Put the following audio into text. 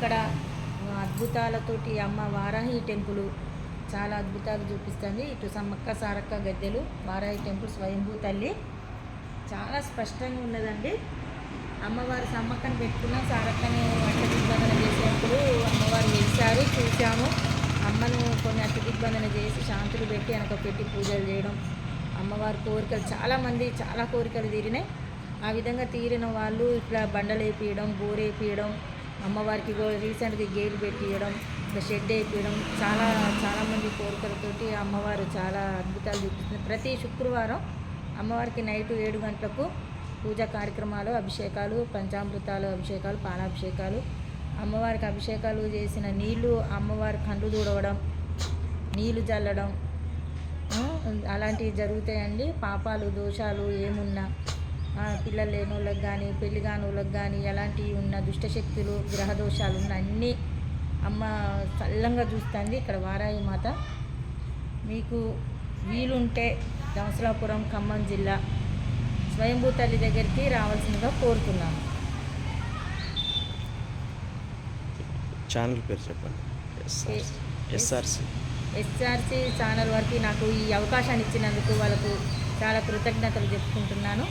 ఇక్కడ అద్భుతాలతోటి అమ్మ వారాహి టెంపుల్ చాలా అద్భుతాలు చూపిస్తుంది. ఇటు సమ్మక్క సారక్క గద్దెలు వారాహి టెంపుల్ స్వయంభూ తల్లి. చాలా స్పష్టంగా ఉన్నదండి. అమ్మవారు సమ్మక్కను పెట్టుకున్నాం సారక్కని అట్ట దిగ్బంధన చేసినప్పుడు అమ్మవారు వెలిసారు చూశాము. అమ్మను కొన్ని అట్ట దిగ్బంధన చేసి శాంతులు పెట్టి వెనక పెట్టి పూజలు చేయడం అమ్మవారి కోరికలు చాలామంది చాలా కోరికలు తీరినాయి. ఆ విధంగా తీరిన వాళ్ళు ఇట్లా బండలు వేపియడం అమ్మవారికి రీసెంట్గా గేలు పెట్టియడం ఇంకా షెడ్ వేపియడం చాలా చాలామంది కోరికలతోటి అమ్మవారు చాలా అద్భుతాలు చూపిస్తుంది ప్రతి శుక్రవారం అమ్మవారికి నైట్ ఏడు గంటలకు పూజా కార్యక్రమాలు అభిషేకాలు పంచామృతాలు అభిషేకాలు పాలాభిషేకాలు. అమ్మవారికి అభిషేకాలు చేసిన నీళ్ళు అమ్మవారి కండ్లు దూడవడం నీళ్ళు చల్లడం అలాంటివి జరుగుతాయండి. పాపాలు దోషాలు ఏమున్నా పిల్లలు లేని వాళ్ళకి కానీ పెళ్ళి కాని వాళ్ళకి కానీ ఎలాంటివి ఉన్న దుష్టశక్తులు గ్రహ దోషాలు ఉన్న అన్నీ అమ్మ చల్లంగా చూస్తుంది ఇక్కడ వారాయి మాత మీకు వీలుంటే దంసలాపురం ఖమ్మం జిల్లా స్వయంభూ తల్లి దగ్గరికి రావాల్సిందిగా కోరుతున్నాను. ఛానల్ పేరు చెప్పండి. ఎస్ఆర్సి. ఎస్ఆర్సి ఛానల్ వరకు నాకు ఈ అవకాశాన్ని ఇచ్చినందుకు వాళ్ళకు చాలా కృతజ్ఞతలు చెప్పుకుంటున్నాను.